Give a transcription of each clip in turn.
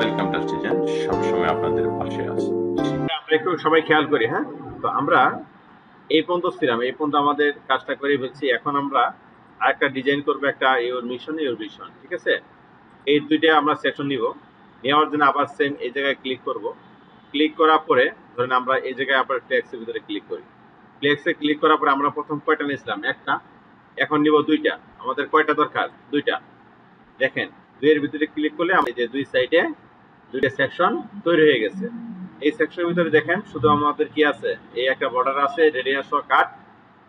Welcome to station সবসময় আপনাদের পাশে আছে। আমরা একটু সবাই খেয়াল করি হ্যাঁ? তো আমরা এই পর্যন্ত ছিলাম, এই পর্যন্ত আমাদের কাজটা করে ফেলছি। এখন আমরা আরেকটা ডিজাইন করব, একটা ইউর মিশন ইউর মিশন ঠিক আছে? এই দুইটা আমরা সেকশন নিব। নেওয়ার জন্য আবার সেম এই জায়গায় ক্লিক করব। ক্লিক করার পরে, ধরেন আমরা এই জায়গায় আবার ফ্লেক্সের ভিতরে ক্লিক করি। ফ্লেক্সে ক্লিক করার পরে আমরা প্রথম কয়টা নিয়েছিলাম? একটা। এখন নিব দুইটা। আমাদের কয়টা দরকার? দুইটা। দেখেন, দুইয়ের ভিতরে ক্লিক করলে আমি যে দুই সাইডে দুইটা সেকশন তৈরি হয়ে গেছে। এই সেকশনের ভিতরে দেখেন, শুধু আমাদের কি আছে? এই একটা বর্ডার আছে রেডিয়াস কাট।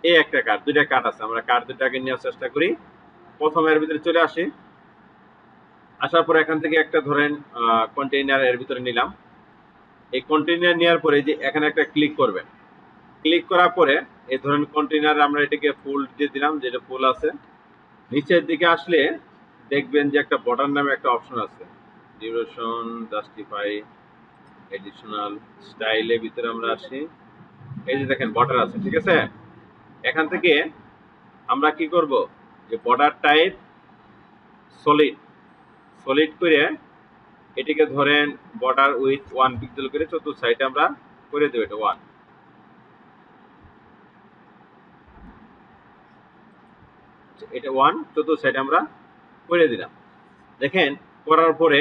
এই একটা কাট, দুইটা কাট আছে। আমরা কাট দুটাকে নেওয়ার চেষ্টা করি। প্রথম এর ভিতরে চলে আসি। আসার পর এখান থেকে একটা ধরেন কন্টেইনার এর ভিতরে নিলাম। এই কন্টেইনার নেওয়ার পরে যে এখানে একটা ক্লিক করবেন। ক্লিক করার পরে এই ধরেন কন্টেইনার আমরা এটাকে ফুল দিয়ে দিলাম, যেটা ফুল আছে। নিচের দিকে আসলে দেখবেন যে একটা বর্ডার নামে একটা অপশন আছে। ডিউরেশন, জাস্টিফাই, এডিশনাল স্টাইলের ভিতরে আমরা আসি এই যে দেখেন বর্ডার আছে, ঠিক আছে? এখান থেকে আমরা কি করব? যে বর্ডার টাইপ সলিড সলিড করে এটিকে ধরেন বর্ডার উইথ ওয়ান পিক্সেল করে চতুর্থ সাইডে আমরা করে দেবো এটা ওয়ান এটা ওয়ান চতুর্থ সাইডে আমরা করে দিলাম। দেখেন, করার পরে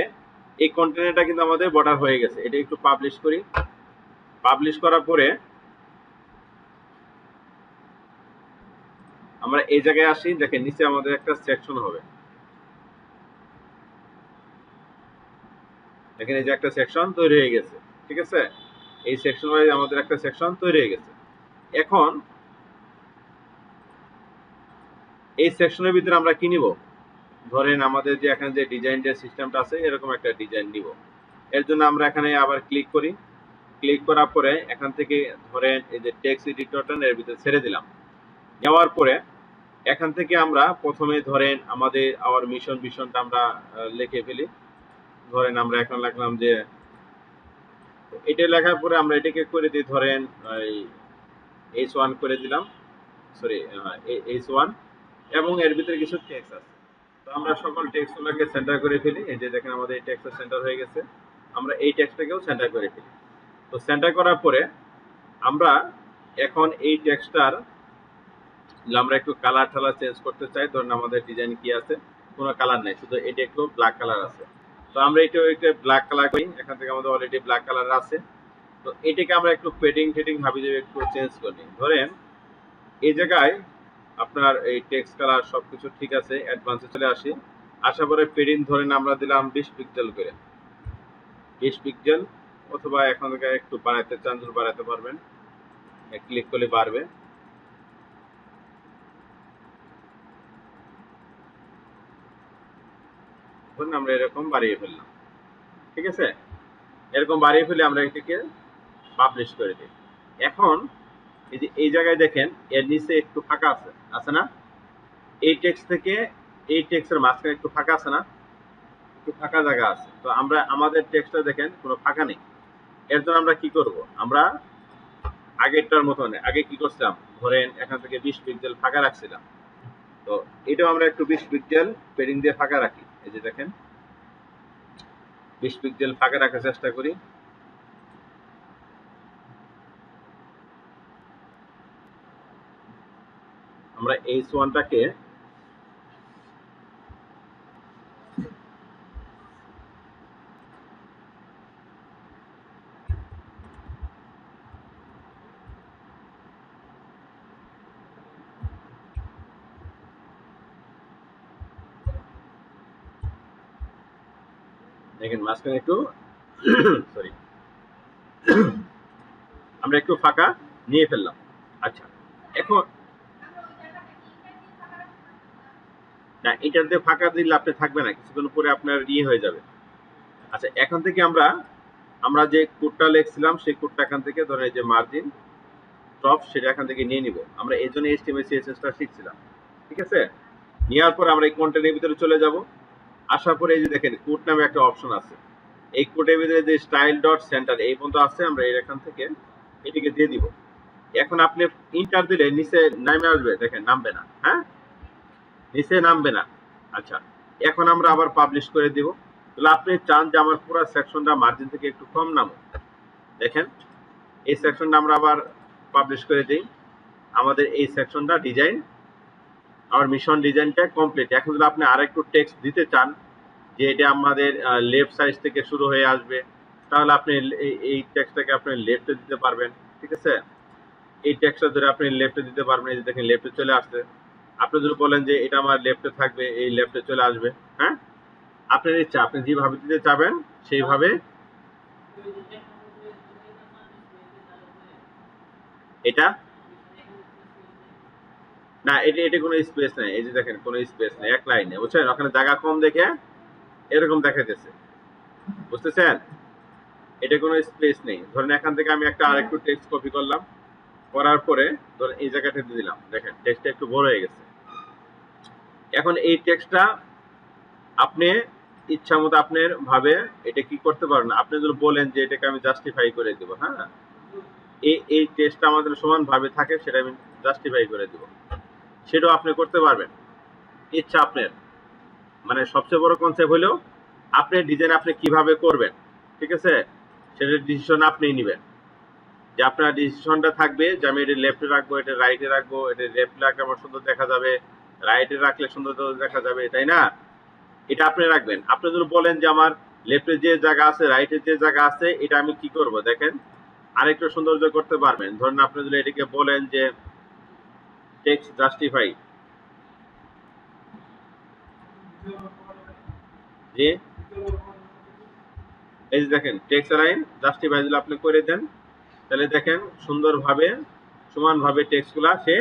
এই কন্টেনারটা কিন্তু আমাদের বর্ডার হয়ে গেছে। এটা একটু পাবলিশ করি। পাবলিশ করার পরে আমরা এই জায়গায় আসি। দেখেন, নিচে আমাদের একটা সেকশন হবে। দেখেন, এই যে একটা সেকশন তৈরি হয়ে গেছে। ঠিক আছে? এই সেকশন ওয়াইজ আমাদের একটা সেকশন তৈরি হয়ে গেছে। এখন এই সেকশনের ভিতরে আমরা কি নিব? ধরেন আমাদের যে এখানে যে ডিজাইনের সিস্টেমটা আছে, এরকম একটা ডিজাইন নিব। এর জন্য আমরা এখানে আবার ক্লিক করি। ক্লিক করার পরে এখান থেকে ধরেন এই যে টেক্সট এডিটরটা এর ভিতরে ছেড়ে দিলাম। নেওয়ার পরে এখান থেকে আমরা প্রথমে ধরেন আমাদের আওয়ার মিশন মিশনটা আমরা লিখে ফেলি। ধরেন আমরা এখন লিখলাম যে, এটা লেখার পরে আমরা এটাকে করে দিই ধরেন এইচ ওয়ান করে দিলাম। সরি এইচ ওয়ান এবং এর ভিতরে কিছু টেক্সট আছে। আমরা সকল টেক্সটগুলোকে সেন্টার করে ফেলি। এই যে দেখেন আমাদের এই টেক্সটটা সেন্টার হয়ে গেছে। আমরা এই টেক্সটটাকেও সেন্টার করে ফেলি। তো সেন্টার করার পরে আমরা এখন এই টেক্সটটার আমরা একটু কালার টালার চেঞ্জ করতে চাই। ধরুন আমাদের ডিজাইন কি আছে? কোনো কালার নেই, শুধু এটা একটু ব্ল্যাক কালার আছে। তো আমরা এটা একটা ব্ল্যাক কালার করি। এখান থেকে আমাদের অলরেডি ব্ল্যাক কালার আছে। তো এটাকে আমরা একটু পেডিং টেডিং ভাবি যে একটু চেঞ্জ করি। ধরেন এই জায়গায় আপনার এই টেক্সট কালার সবকিছু ঠিক আছে অ্যাডভান্সে চলে আসি। আসার পরে পেডিং ধরেন আমরা দিলাম বিশ পিক্সেল করে। বিশ পিক্সেল অথবা এখন থেকে একটু বাড়াতে চান যদি বাড়াতে পারবেন। ক্লিক করলে বাড়বে। ধরুন আমরা এরকম বাড়িয়ে ফেললাম। ঠিক আছে? এরকম বাড়িয়ে ফেলে আমরা এটাকে পাবলিশ করে দিই। এখন এই যে, এই জায়গায় দেখেন, এর নিচে একটু ফাঁকা আছে আছে না? এই টেক্সট থেকে এই টেক্সটের মাঝখানে একটু ফাঁকা আছে না? একটু ফাঁকা জায়গা আছে। তো আমরা, আমাদের টেক্সটটা দেখেন, কোনো ফাঁকা নেই। এর জন্য আমরা কি করব? আমরা আগেরটার মতন, আগে কি করছিলাম? ধরেন, এখান থেকে বিশ পিক্সেল ফাঁকা রাখছিলাম। তো এটাও আমরা একটু বিশ পিক্সেল পেডিং দিয়ে ফাঁকা রাখি। এই যে দেখেন, বিশ পিক্সেল ফাঁকা রাখার চেষ্টা করি। আমরা এইচ ওয়ানটাকে দেখেন মাঝখানে একটু সরি আমরা একটু ফাঁকা নিয়ে ফেললাম। আচ্ছা এখন না এটাতে ফাঁকা দিলে আপনি থাকবে না, কিছুক্ষণ পরে আপনার ইয়ে হয়ে যাবে। আচ্ছা এখন থেকে আমরা আমরা যে কোডটা লিখছিলাম, সেই কোডটা এখান থেকে ধরেন এই যে মার্জিন টপ সেটা এখান থেকে নিয়ে নিব। আমরা এই জন্য এইচটিএমএল সিএসএসটা শিখছিলাম। ঠিক আছে? নেওয়ার পর আমরা এই কন্টেন্টের ভিতরে চলে যাব। আসার পরে এই যে দেখেন কোড নামে একটা অপশন আছে। এই কোডের ভিতরে যে স্টাইল ডট সেন্টার এই পর্যন্ত আছে, আমরা এর এখান থেকে এটিকে দিয়ে দিব। এখন আপনি ইন্টার দিলে নিচে নামে আসবে, দেখেন, নামবে না হ্যাঁ? নিচে নামবে না। আচ্ছা এখন আমরা আবার পাবলিশ করে দিব। তাহলে আপনি চান যে আমার পুরো সেকশনটা মার্জিন থেকে একটু কম নামো দেখেন, এই সেকশনটা আমরা আবার পাবলিশ করে দিই। আমাদের এই সেকশনটা ডিজাইন আমার মিশন ডিজাইনটা কমপ্লিট এখন যদি আপনি আরেকটু টেক্সট দিতে চান, যে এটা আমাদের লেফট সাইজ থেকে শুরু হয়ে আসবে, তাহলে আপনি এই- এই টেক্সটটাকে আপনি লেফটে দিতে পারবেন, ঠিক আছে? এই টেক্সটটা ধরে আপনি লেফটে দিতে পারবেন, এই যে দেখেন লেফটে চলে আসছে। আপনি যদি বলেন যে এটা আমার লেফটে থাকবে, এই লেফটে চলে আসবে হ্যাঁ? আপনার ইচ্ছা আপনি যেভাবে দিতে চাবেন, সেইভাবে এটা? না, এটা এটা কোনো স্পেস নেই। এই যে দেখেন, কোনো স্পেস নেই, এক লাইনে বুঝছেন? ওখানে জায়গা কম দেখে এরকম দেখাইতেছে। বুঝতেছেন? এটা কোনো স্পেস নেই। ধরেন এখান থেকে আমি একটা আরেকটু টেক্সট কপি করলাম, করার পরে ধরেন এই জায়গাটাতে দিলাম। দেখেন টেক্সটটা একটু বড় হয়ে গেছে। এখন এই টেক্সটটা আপনি ইচ্ছা মতো আপনার ভাবে এটা কি করতে পারেন? আপনি যদি বলেন যে এটাকে আমি জাস্টিফাই করে দেবো হ্যাঁ? এই এই টেস্টটা আমাদের সমানভাবে থাকে, সেটা আমি জাস্টিফাই করে দেবো। সেটাও আপনি করতে পারবেন। ইচ্ছা আপনার। মানে সবচেয়ে বড় কনসেপ্ট হলো আপনার ডিজাইন আপনি কীভাবে করবেন, ঠিক আছে? সেটার ডিসিশন আপনিই নেবেন। যে আপনার ডিসিশনটা থাকবে যে আমি এটা লেফটে রাখব, এটা রাইটে রাখব, এটা লেফট রাখলে আমার সুন্দর দেখা যাবে। রাইটে রাখলে সুন্দর দেখা যাবে, তাই না? এটা আপনি রাখবেন। আপনি যদি বলেন যে আমার লেফটে যে জায়গা আছে রাইটে যে জায়গা আছে, এটা আমি কি করব? দেখেন, আরেকটু সৌন্দর্য করতে পারবেন। ধরুন আপনি যদি এটাকে বলেন যে টেক্স জাস্টিফাই যে এই যে দেখেন টেক্স লাইন জাস্টিফাই যদি আপনি করে দেন, তাহলে দেখেন সুন্দরভাবে, সমানভাবে টেক্সটগুলা সে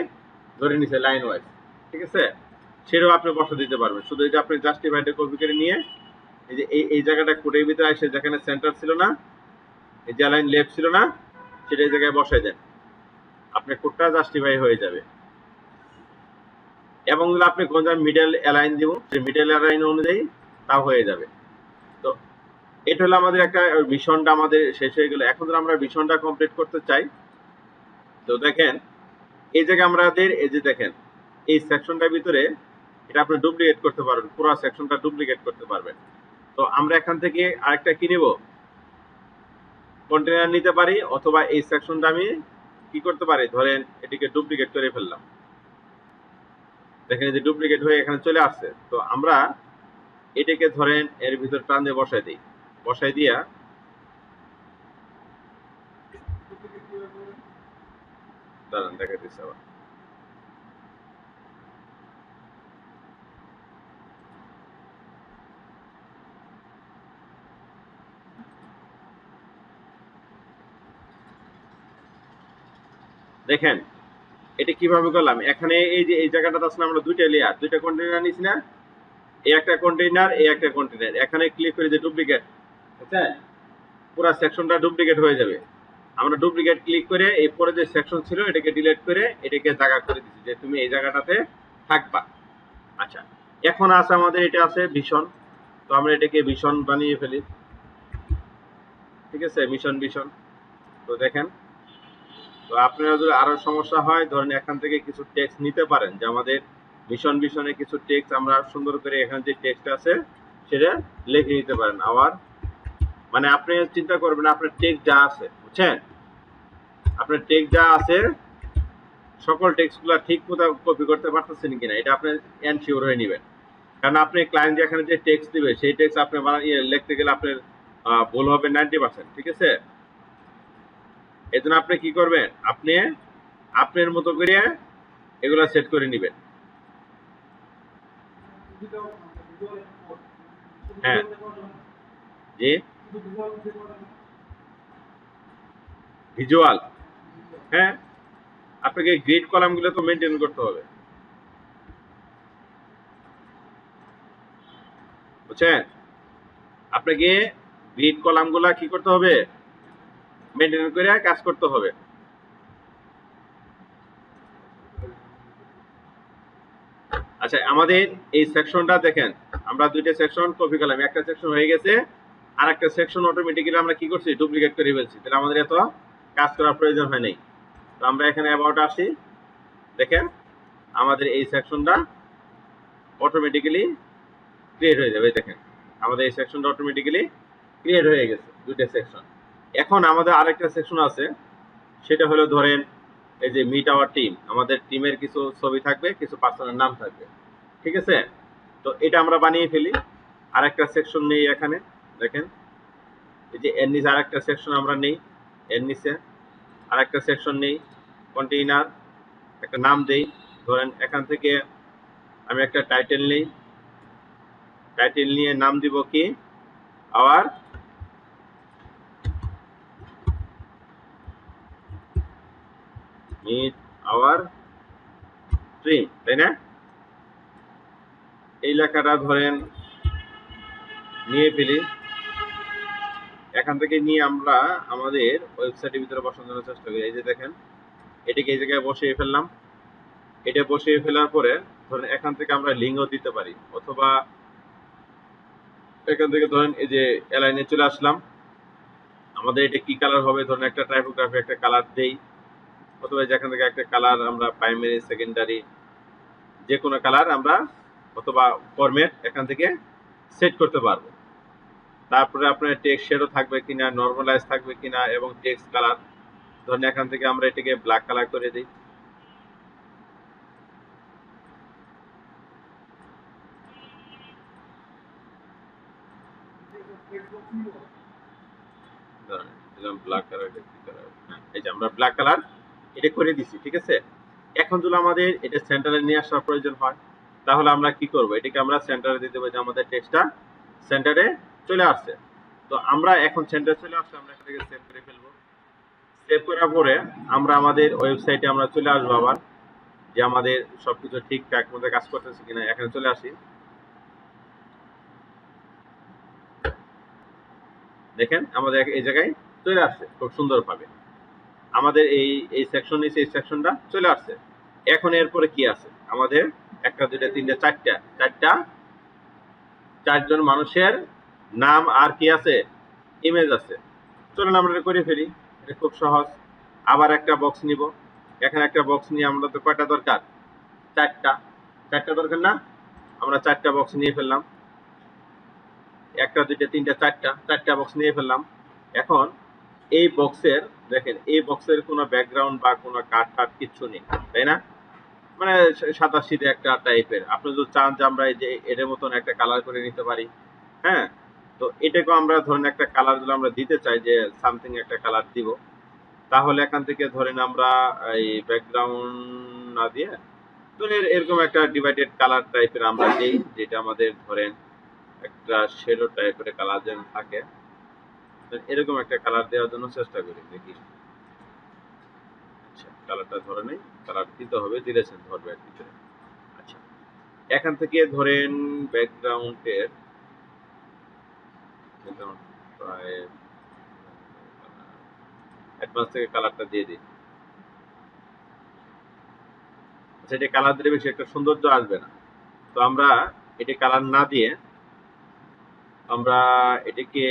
ধরে নিছে লাইন ওয়াইজ ঠিক আছে? সেটাও আপনি বসা দিতে পারবেন। শুধু এই যে আপনি জাস্টিফাইটা কপি করে নিয়ে, এই যে এই এই জায়গাটা কোটের ভিতরে আসে, যেখানে সেন্টার ছিল না, এই যে লাইন লেফট ছিল না, সেটা এই জায়গায় বসাই দেন। আপনার কোডটা জাস্টিফাই হয়ে যাবে। এবং আপনি কোন জায়গায় মিডল অ্যালাইন দিব, সেই মিডল অ্যালাইন অনুযায়ী তাও হয়ে যাবে। তো এটা হলো আমাদের একটা মিশনটা আমাদের শেষ হয়ে গেল। এখন আমরা মিশনটা কমপ্লিট করতে চাই, তো দেখেন, এই জায়গায় আমাদের, এই যে দেখেন এই সেকশনটার ভিতরে এটা আপনি ডুপ্লিকেট করতে পারবেন, পুরো সেকশনটা ডুপ্লিকেট করতে পারবেন। তো আমরা এখান থেকে আরেকটা কি নেব? কন্টেনার নিতে পারি, অথবা এই সেকশনটা আমি কি করতে পারি? ধরেন এটিকে ডুপ্লিকেট করে ফেললাম। দেখেন যে ডুপ্লিকেট হয়ে এখানে চলে আসছে। তো আমরা এটাকে ধরেন এর ভিতর টান দিয়ে বসাই দিই। বসাই দিয়া দাঁড়ান দেখা দিচ্ছে আবার। দেখেন, এটা কীভাবে করলাম? এখানে এই যে, এই জায়গাটা আছে আমরা দুইটা লেয়ার দুইটা কন্টেনার নিছি না? এই একটা কন্টেনার এই একটা কন্টেনার এখানে ক্লিক করে যে ডুপ্লিকেট বুঝছেন? পুরো সেকশনটা ডুপ্লিকেট হয়ে যাবে। আমরা ডুপ্লিকেট ক্লিক করে এই পরে যে সেকশন ছিল, এটাকে ডিলিট করে এটাকে জায়গা করে দিচ্ছি যে তুমি এই জায়গাটাতে থাকবা। আচ্ছা এখন আছে আমাদের, এটা আছে ভীষণ তো আমরা এটাকে ভীষণ বানিয়ে ফেলি। ঠিক আছে? মিশন ভীষণ তো দেখেন তো আপনারা যদি আরও সমস্যা হয়, ধরেন এখান থেকে কিছু টেক্সট নিতে পারেন যে আমাদের মিশন মিশনে কিছু টেক্সট আমরা সুন্দর করে এখানে যে টেক্সট আছে, সেটা লিখে নিতে পারেন। আবার মানে আপনি চিন্তা করবেন, আপনার টেক্সট যা আছে, বুঝছেন? আপনার টেক্সট যা আছে, সকল টেক্সটগুলো ঠিক মতো কপি করতে পারতেছেন কিনা, এটা আপনি এনশিওর হয়ে নেবেন। কারণ আপনি ক্লায়েন্ট যেখানে যে টেক্সট দিবে, সেই টেক্সট আপনি ইয়ে লিখতে গেলে আপনার ভুল হবে নাইনটি পার্সেন্ট ঠিক আছে? এই জন্য আপনি কি করবেন? আপনি আপনার মতো করে এগুলা সেট করে নেবেন। হ্যাঁ। জি? ভিজুয়াল হ্যাঁ। আপনাকে গ্রিড কলামগুলো তো মেনটেন করতে হবে। বুঝছেন? আপনাকে গ্রিড কলামগুলা কি করতে হবে? মেনটেন করে কাজ করতে হবে। আচ্ছা আমাদের এই সেকশনটা দেখেন, আমরা দুইটা সেকশন কপি করলাম, একটা সেকশন হয়ে গেছে আর একটা সেকশন অটোমেটিক্যালি আমরা কি করছি? ডুপ্লিকেট করে ফেলছি। তাহলে আমাদের এত কাজ করার প্রয়োজন হয় নাই। তো আমরা এখানে অ্যাবাউট আসি। দেখেন, আমাদের এই সেকশনটা অটোমেটিক্যালি ক্রিয়েট হয়ে যাবে, দেখেন। আমাদের এই সেকশনটা অটোমেটিক্যালি ক্রিয়েট হয়ে গেছে, দুইটা সেকশন। এখন আমাদের আরেকটা সেকশন আছে। সেটা হলো ধরেন এই যে মিট আওয়ার টিম আমাদের টিমের কিছু ছবি থাকবে, কিছু পার্সনের নাম থাকবে। ঠিক আছে? তো এটা আমরা বানিয়ে ফেলি। আরেকটা সেকশন নেই এখানে, দেখেন। এই যে এর নিচে আরেকটা সেকশন আমরা নেই, এর নিচে আরেকটা সেকশন নেই কন্টেইনার একটা নাম দেই। ধরেন এখান থেকে আমি একটা টাইটেল নেই। টাইটেল নিয়ে নাম দিব কি? আওয়ার মিট আওয়ার ড্রিম তাই না? এই লেখাটা ধরেন নিয়ে ফেলি। এখান থেকে নিয়ে আমরা আমাদের ওয়েবসাইটের ভিতরে বসানোর জন্য চেষ্টা করি। এই যে দেখেন, এটাকে এই জায়গায় বসিয়ে ফেললাম। এটা বসিয়ে ফেলার পরে ধরেন এখান থেকে আমরা লিঙ্কও দিতে পারি। অথবা এখান থেকে ধরেন এই যে এলাইনে চলে আসলাম। আমাদের এটা কি কালার হবে? ধরেন একটা টাইপোগ্রাফি একটা কালার দেই। অথবা যেখান থেকে একটা কালার আমরা প্রাইমারি সেকেন্ডারি যে কোনো কালার আমরা অথবা ফরম্যাট এখান থেকে সেট করতে পারব। তারপরে আপনার টেক্সট শেডও থাকবে কিনা নর্মালাইজ থাকবে কিনা এবং টেক্সট কালার ধরেন এখান থেকে আমরা এটিকে ব্ল্যাক কালার করে দিই। ব্ল্যাক কালার এই যে আমরা ব্ল্যাক কালার এটা করে দিছি, ঠিক আছে? এখন যদি আমাদের এটা সেন্টারে নিয়ে আসার প্রয়োজন হয়, তাহলে আমরা কি করব? এটাকে আমরা সেন্টারে দিতে পারি আমাদের টেক্সটটা সেন্টারে চলে আসছে। তো আমরা এখন সেন্টারে চলে আসছে আমরা এটাকে সেভ করে ফেলব। সেভ করার পরে আমরা আমাদের ওয়েবসাইটে আমরা চলে আসব আবার, যে আমাদের সবকিছু ঠিকঠাক মতো কাজ করতেছে কিনা, এখানে চলে আসি। দেখেন, আমাদের এই জায়গায় চলে আসছে, খুব সুন্দরভাবে। আমাদের এই এই সেকশন নিচে এই সেকশনটা চলে আসছে। এখন এরপরে কি আছে? আমাদের একটা, দুইটা, তিনটা, চারটা চারটা, চারজন মানুষের নাম আর কি আছে? ইমেজ আছে। চলুন আমরা এটা করে ফেলি। এটা খুব সহজ। আবার একটা বক্স নিব। এখানে একটা বক্স নিয়ে আমরা তো কয়টা দরকার? চারটা। চারটা দরকার না? আমরা চারটা বক্স নিয়ে ফেললাম। একটা, দুইটা, তিনটা, চারটা। চারটা বক্স নিয়ে ফেললাম। এখন এই বক্সের দেখেন, এই বক্সের কোনো ব্যাকগ্রাউন্ড বা কোনো কাঠ টাট কিচ্ছু নেই, তাই না? মানে সাদা সিধে একটা টাইপের আপনি যদি চান যে আমরা এই যে এর মতন একটা কালার করে নিতে পারি হ্যাঁ? তো এটাকেও আমরা ধরেন একটা কালার যদি আমরা দিতে চাই যে সামথিং একটা কালার দিব, তাহলে এখান থেকে ধরেন আমরা এই ব্যাকগ্রাউন্ড না দিয়ে ধরেন এরকম একটা ডিভাইডেড কালার টাইপের আমরা দিই, যেটা আমাদের ধরেন একটা শেডো টাইপের কালার যেন থাকে। এরকম একটা কালার দেওয়ার জন্য চেষ্টা করি, দেখি। আচ্ছা কালারটা ধরে নেই কালার দিতে হবে, দিলেছেন, ধরবে আর কিছু আচ্ছা এখান থেকে ধরেন ব্যাকগ্রাউন্ডের প্রায় অ্যাডভান্স থেকে কালারটা দিয়ে দিই। আচ্ছা এটা কালার দিলে বেশি একটা সৌন্দর্য আসবে না। তো আমরা এটি কালার না দিয়ে, আমরা এটিকে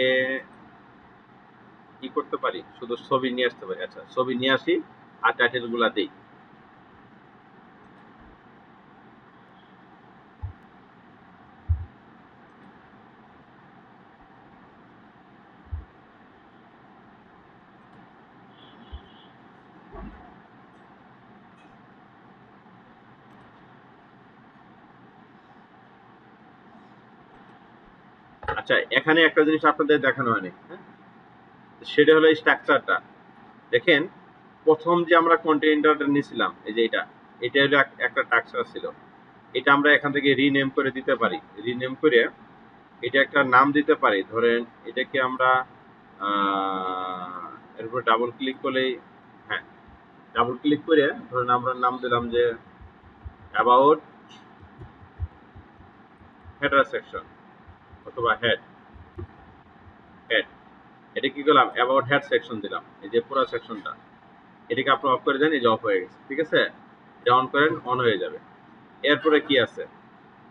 কি করতে পারি? শুধু ছবি নিয়ে আসতে পারি। আচ্ছা ছবি নিয়ে আসি আর টাইটেলগুলা দিই। আচ্ছা এখানে একটা জিনিস আপনাদের দেখানো হয়নি। হ্যাঁ সেটা হলো এই স্ট্রাকচারটা দেখেন, প্রথম যে আমরা কন্টেইনারটা নিয়েছিলাম, এই যে এটা এটা হলো একটা স্ট্রাকচার ছিল। এটা আমরা এখান থেকে রিনেম করে দিতে পারি। রিনেম করে এটা একটা নাম দিতে পারি। ধরেন, এটাকে আমরা এর ডাবল ক্লিক করলেই হ্যাঁ ডাবল ক্লিক করে ধরেন আমরা নাম দিলাম যে অ্যাবাউট হেডার সেকশন অথবা হেড এটা কি করলাম? অ্যাবাউট হেড সেকশন দিলাম। এই যে পুরো সেকশনটা এটাকে আপনি অফ করে দেন, এই যে অফ হয়ে গেছে। ঠিক আছে? এটা অন করেন অন হয়ে যাবে। এরপরে কি আছে?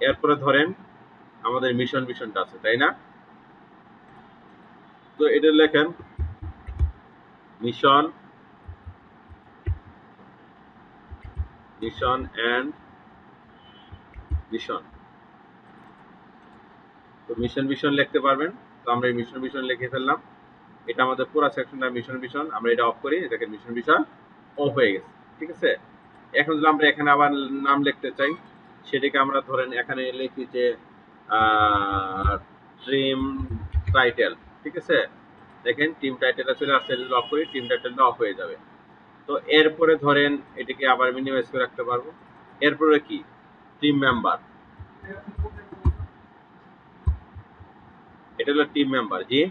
এরপরে ধরেন, আমাদের মিশন মিশনটা আছে, তাই না? তো এটা লেখেন মিশন মিশন অ্যান্ড মিশন তো মিশন মিশন লিখতে পারবেন। তো আমরা এই মিশন ভিশন লিখে ফেললাম। এটা আমাদের পুরো সেকশনটা মিশন মিশন আমরা এটা অফ করি দেখেন মিশন মিশন অফ হয়ে গেছে, ঠিক আছে? এখন যদি আমরা এখানে আবার নাম লিখতে চাই, সেটাকে আমরা ধরেন এখানে লিখি যে ট্রিম টাইটেল ঠিক আছে? দেখেন টিম টাইটেলটা চলে আসছে যদি অফ করি টিম টাইটেলটা অফ হয়ে যাবে। তো এরপরে ধরেন, এটাকে আবার মিনিমাইজ করে রাখতে পারব। এরপরে কি? টিম মেম্বার এটা হলো টিম মেম্বার জি?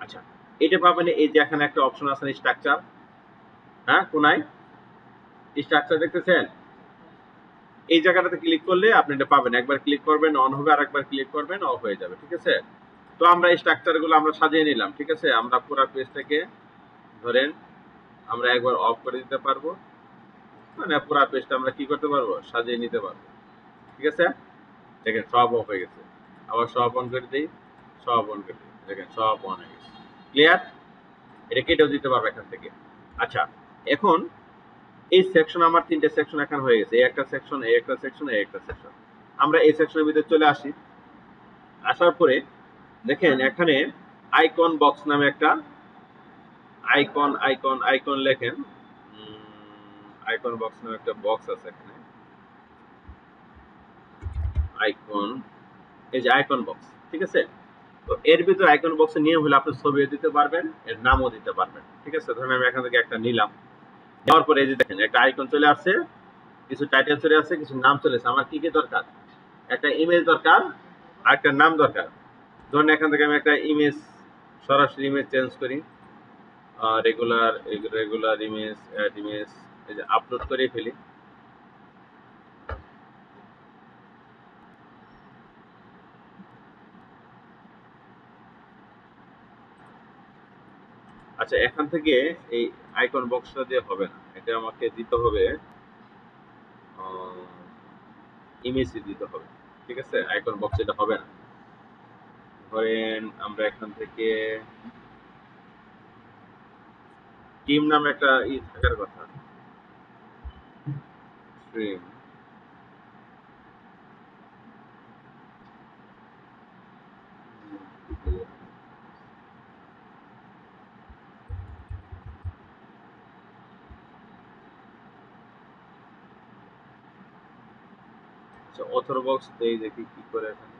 আচ্ছা এটা পাবেন এই যে এখানে একটা অপশন আছে স্ট্রাকচার হ্যাঁ কোনায়। স্ট্রাকচার দেখতেছেন? এই জায়গাটাতে ক্লিক করলে আপনি এটা পাবেন। একবার ক্লিক করবেন অন হবে আর একবার ক্লিক করবেন অফ হয়ে যাবে, ঠিক আছে? তো আমরা স্ট্রাকচারগুলো আমরা সাজিয়ে নিলাম, ঠিক আছে? আমরা পুরো পেজটাকে ধরেন আমরা একবার অফ করে দিতে পারব। মানে পুরো পেজটা আমরা কি করতে পারব? সাজিয়ে নিতে পারব, ঠিক আছে? দেখেন সব অফ হয়ে গেছে। আবার সব অন করে দিই, সব অন করে দিই। দেখেন, সব অন হয়ে গেছে ক্লিয়ার এটা কেটেও দিতে পারব এখান থেকে। আচ্ছা এখন এই সেকশন আমার তিনটে সেকশন এখন হয়ে গেছে। এই একটা সেকশন এই একটা সেকশন এই একটা সেকশন আমরা এই সেকশনের ভিতরে চলে আসি। আসার পরে দেখেন, এখানে আইকন বক্স নামে একটা আইকন আইকন আইকন লেখেন। আইকন বক্স নামে একটা বক্স আছে এখানে। আইকন এই যে আইকন বক্স ঠিক আছে? তো এর ভিতরে আইকন বক্সে নিয়ম হলে আপনি ছবিও দিতে পারবেন, এর নামও দিতে পারবেন। ঠিক আছে? ধরেন আমি এখান থেকে একটা নিলাম। দেওয়ার পরে এই যে দেখেন, একটা আইকন চলে আসছে, কিছু টাইটেল চলে আসছে, কিছু নাম চলে আসছে। আমার কি কি দরকার? একটা ইমেজ দরকার, আর একটা নাম দরকার। ধরুন এখান থেকে আমি একটা ইমেজ সরাসরি ইমেজ চেঞ্জ করি। Regular regular image add image এই যে আপলোড করে ফেলি। আচ্ছা এখান থেকে এই আইকন বক্সটা দিয়ে হবে না। এটা আমাকে দিতে হবে ইমেজ দিতে হবে, ঠিক আছে? আইকন বক্স এটা হবে না। ধরেন আমরা এখান থেকে টিম নামে একটা ই থাকার কথা। Stream. আচ্ছা অথর বক্স দেই দেখি কি করে এখানে।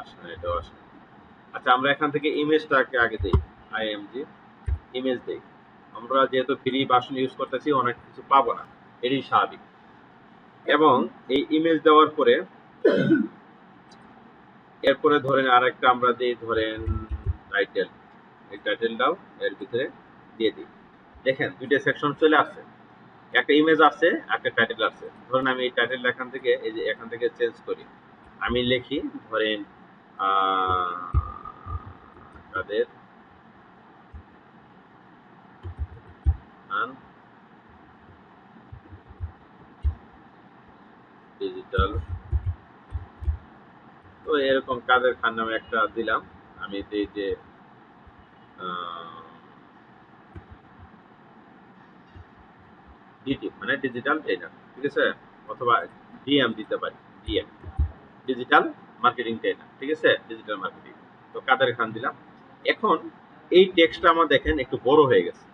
আচ্ছা আচ্ছা আমরা এখান থেকে ইমেজটাকে আগে দেই আইএমজি ইমেজ দেই। আমরা যেহেতু ফ্রি ভার্সন ইউজ করতেছি, অনেক কিছু পাবো না, এটাই স্বাভাবিক। এবং এই ইমেজ দেওয়ার পরে, এরপরে ধরেন আরেকটা আমরা দিই, ধরেন টাইটেল এই টাইটেলটাও এর ভিতরে দিয়ে দিই। দেখেন, দুইটা সেকশন চলে আসছে। একটা ইমেজ আছে একটা টাইটেল আছে ধরেন আমি এই টাইটেল এখান থেকে, এই যে এখান থেকে চেঞ্জ করি। আমি লিখি, ধরেন তাদের ডিজিটাল তো এরকম কাদের খান নামে একটা দিলাম। আমি যে ডিটি মানে ডিজিটাল ট্রেনার ঠিক আছে? অথবা ডিএম দিতে পারি ডিএম ডিজিটাল মার্কেটিং ট্রেনার ঠিক আছে? ডিজিটাল মার্কেটিং তো কাদের খান দিলাম। এখন এই টেক্সটটা আমার দেখেন একটু বড় হয়ে গেছে।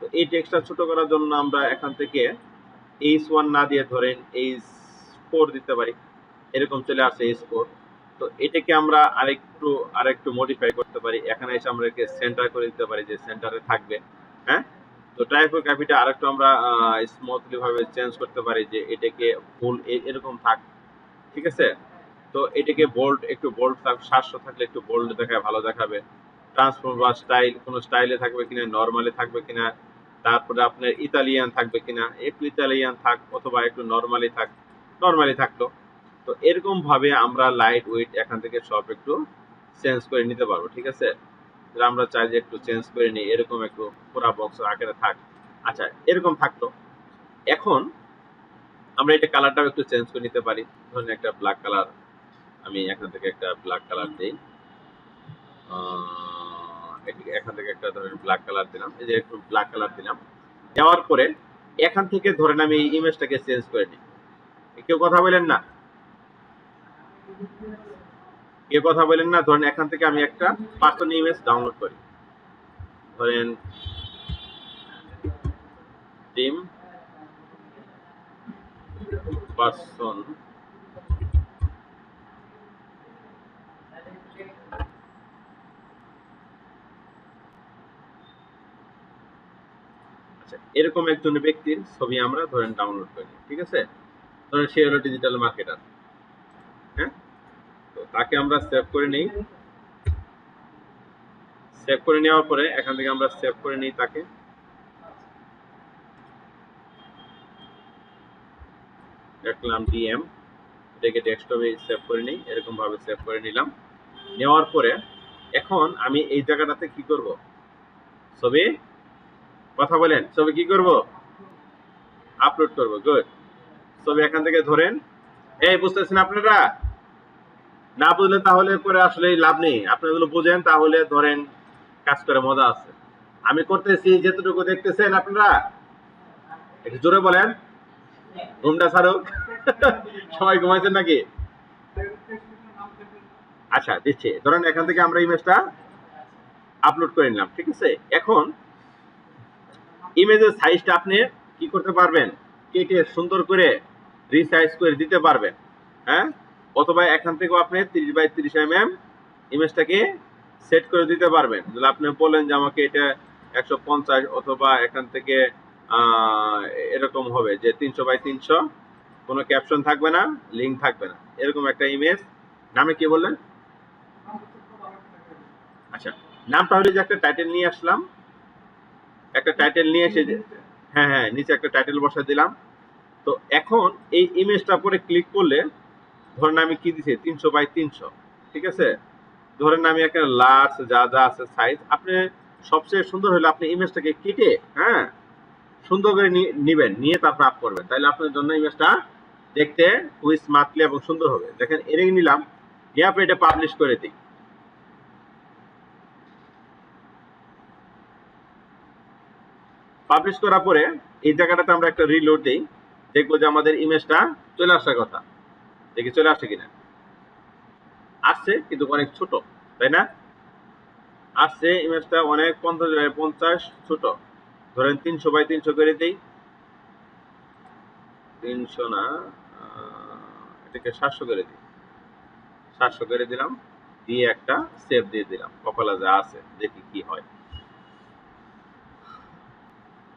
তো এই টেক্সটটা ছোট করার জন্য আমরা এখান থেকে এইচ ওয়ান না দিয়ে ধরেন এইচ ফোর দিতে পারি। এরকম চলে আসে এইচ ফোর তো এটাকে আমরা আরেকটু আরেকটু মডিফাই করতে পারি। এখানে এসে আমরা একে সেন্টার করে দিতে পারি যে সেন্টারে থাকবে। হ্যাঁ? তো টাইপো ক্যাপিটা আরেকটু আমরা স্মুথলি ভাবে চেঞ্জ করতে পারি যে এটাকে ফুল এরকম থাক, ঠিক আছে? তো এটাকে বোল্ড একটু বোল্ড থাক, সাতশো থাকলে একটু বোল্ড দেখায়, ভালো দেখাবে। ট্রান্সফর্ম বা স্টাইল কোনো স্টাইলে থাকবে কিনা নর্মালি থাকবে কিনা, তারপরে আপনার ইতালিয়ান থাকবে কিনা, একটু ইতালিয়ান থাক অথবা একটু নর্মালি থাক নর্মালি থাকল। তো এরকম ভাবে আমরা লাইট ওয়েট এখান থেকে সব একটু চেঞ্জ করে নিতে পারব, ঠিক আছে? আমরা চাই যে একটু চেঞ্জ করে নিই, এরকম একটু পুরা বক্স আকারে থাক। আচ্ছা এরকম থাকতো। এখন আমরা এটা কালারটাও একটু চেঞ্জ করে নিতে পারি। ধরুন একটা ব্ল্যাক কালার আমি এখান থেকে একটা ব্ল্যাক কালার দিই। এখান থেকে একটা ধরেন ব্ল্যাক কালার দিলাম। এই যে একটু ব্ল্যাক কালার দিলাম। দেওয়ার পরে এখান থেকে ধরেন আমি ইমেজটাকে চেঞ্জ করে নিই। কেউ কথা বলেন না? কে কথা বলেন না, ধরেন এখান থেকে আমি একটা পার্সন ইমেজ ডাউনলোড করি। ধরেন টিম পার্সন আচ্ছা এরকম একজন ব্যক্তির ছবি আমরা ধরেন ডাউনলোড করি, ঠিক আছে? ধরেন সে হলো ডিজিটাল মার্কেটার তাকে আমরা সেভ করে নিই। সেভ করে নেওয়ার পরে এখান থেকে আমরা সেভ করে নিই তাকে। দেখলাম ডিএম এটাকে ডেস্কটপে সেভ করে নিই এরকম ভাবে সেভ করে নিলাম। নেওয়ার পরে এখন আমি এই জায়গাটাতে কি করব? ছবি? কথা বলেন, ছবি কি করব? আপলোড করব গুড ছবি এখান থেকে ধরেন। এই, বুঝতেছেন আপনারা? না বুঝলে তাহলে পরে আসলে লাভ নেই। আপনি এগুলো বুঝেন, তাহলে ধরেন কাজ করে মজা আছে। আমি করতেছি যেতটুকু দেখতেছেন আপনারা। একটু জোরে বলেন। ঘুমটা ছাড়ুক। সবাই ঘুমাইছেন নাকি? আচ্ছা দিচ্ছি। ধরেন এখান থেকে আমরা ইমেজটা আপলোড করে নিলাম, ঠিক আছে? এখন ইমেজের সাইজটা আপনি কি করতে পারবেন? কেটে সুন্দর করে রিসাইজ করে দিতে পারবেন হ্যাঁ? অথবা এখান থেকেও আপনি তিরিশ বাই তিরিশ এম এম ইমেজটাকে সেট করে দিতে পারবেন। যদি আপনি বলেন যে আমাকে এটা একশো পঞ্চাশ অথবা এখান থেকে এরকম হবে যে তিনশো বাই তিনশো, কোনো ক্যাপশন থাকবে না লিঙ্ক থাকবে না। এরকম একটা ইমেজ নামে কি বললেন? আচ্ছা নামটা হলে যে একটা টাইটেল নিয়ে আসলাম। একটা টাইটেল নিয়ে এসে হ্যাঁ হ্যাঁ নিচে একটা টাইটেল বসা দিলাম। তো এখন এই ইমেজটা পরে ক্লিক করলে ধরেন আমি কি দিছি? তিনশো বাই তিনশো, ঠিক আছে? ধরেন আমি একটা লার্জ যা যা আছে সাইজ আপনি সবচেয়ে সুন্দর হলে আপনি ইমেজটাকে কেটে হ্যাঁ? সুন্দর করে নিবেন, নিয়ে তারপর আপ করবেন। তাহলে আপনার জন্য ইমেজটা দেখতে খুবই স্মার্টলি এবং সুন্দর হবে। দেখেন এর নিলাম নিয়ে আপনি এটা পাবলিশ করে দিই পাবলিশ করার পরে এই জায়গাটাতে আমরা একটা রিলোড দিই, দেখব যে আমাদের ইমেজটা চলে আসার কথা। দেখি চলে আসছে কিনা? আসছে, কিন্তু অনেক ছোট, তাই না? আসছে ইমেজটা অনেক পঞ্চাশ পঞ্চাশ ছোট। ধরেন তিনশো বাই তিনশো করে দিই। তিনশো না এটাকে সাতশো করে দিই। সাতশো করে দিলাম, দিয়ে একটা সেভ দিয়ে দিলাম। কপালে যা আছে, দেখি কি হয়।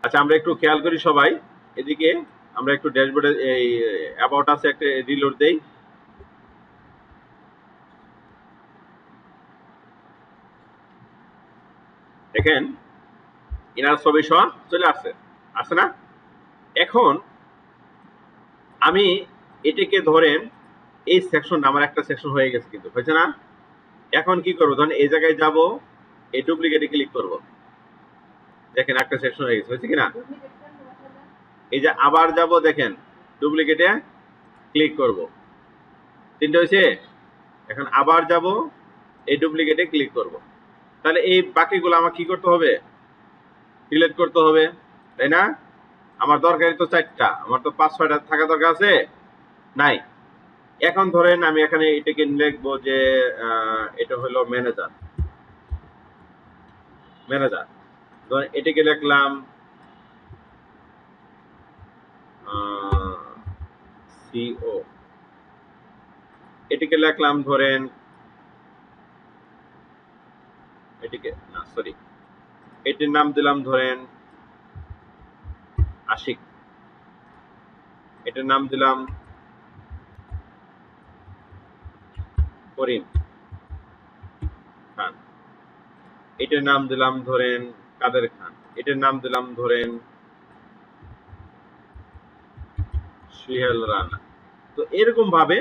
আচ্ছা আমরা একটু খেয়াল করি সবাই। এদিকে আমরা একটু ড্যাশবোর্ডে এই অ্যাবাউট আছে একটা রিলোড দেই। দেখেন ইনার ছবি সহ চলে আসছে। আসছে না? এখন আমি এটাকে ধরেন এই সেকশন আমার একটা সেকশন হয়ে গেছে কিন্তু, হয়েছে না? এখন কি করব? ধরেন এই জায়গায় যাব, এই ডুপ্লিকেটে ক্লিক করব। দেখেন, একটা সেকশন হয়ে গেছে, হয়েছে কিনা এই যে আবার যাব, দেখেন ডুপ্লিকেটে ক্লিক করব। তিনটা হয়েছে? এখন আবার যাব, এই ডুপ্লিকেটে ক্লিক করব। তাহলে এই বাকিগুলো আমার কি করতে হবে? ডিলিট করতে হবে, তাই না? আমার দরকারি তো চারটা, আমার তো পাঁচ, ছয়টা থাকা দরকার আছে? নাই। এখন ধরেন আমি এখানে এটাকে লিখব যে এটা হলো ম্যানেজার ম্যানেজার ধরেন এটাকে লিখলাম সিও এটিকে লিখলাম ধরেন, এটিকে, না সরি এটির নাম দিলাম ধরেন আশিক। এটার নাম দিলাম করিম খান। এটার নাম দিলাম ধরেন কাদের খান। এটার নাম দিলাম ধরেন সুহেল রানা। তো এরকম ভাবে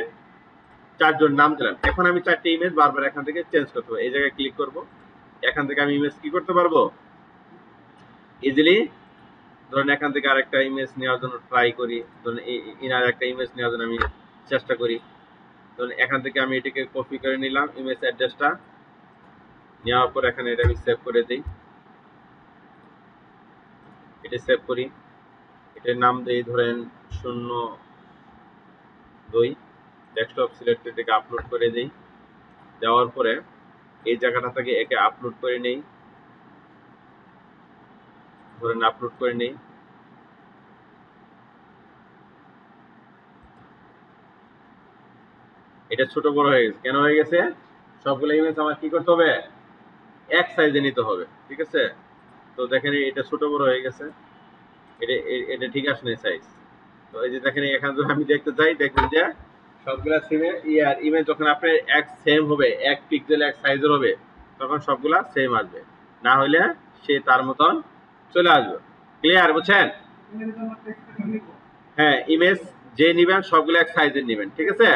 চারজন নাম দিলাম। এখন আমি চারটে ইমেজ বারবার এখান থেকে চেঞ্জ করতে পারব। এই জায়গায় ক্লিক করব। এখান থেকে আমি ইমেজ কি করতে পারব? ইজিলি ধরুন এখান থেকে আরেকটা ইমেজ নেওয়ার জন্য ট্রাই করি। ধরুন ইনার একটা ইমেজ নেওয়ার জন্য আমি চেষ্টা করি। ধরুন এখান থেকে আমি এটাকে কপি করে নিলাম ইমেজ অ্যাড্রেসটা নেওয়ার পর এখানে এটা আমি সেভ করে দিই। এটা সেভ করি। এটার নাম দিই ধরেন শূন্য দুই ডেস্কটপ সিলেক্টেড থেকে আপলোড করে দিই। দেওয়ার পরে এই জায়গাটা থেকে একে আপলোড করে নেই। ধরেন আপলোড করে নেই। এটা ছোট বড় হয়ে গেছে। কেন হয়ে গেছে? সবগুলো ইমেজ আমার কি করতে হবে? এক সাইজে নিতে হবে, ঠিক আছে? তো দেখেন এটা ছোট বড় হয়ে গেছে। এটা এটা ঠিক আসে না সাইজ এই যে দেখেন এখানে যদি আমি দেখতে চাই দেখবেন যে সবগুলা সিমে ইয়ার ইমেজ যখন আপনার এক সেম হবে, এক পিক্সেল এক সাইজের হবে, তখন সবগুলা সেম আসবে। না হলে সে তার মতন চলে আসবে। ক্লিয়ার বুঝছেন? হ্যাঁ ইমেজ যে নিবেন, সবগুলো এক সাইজের নিবেন, ঠিক আছে?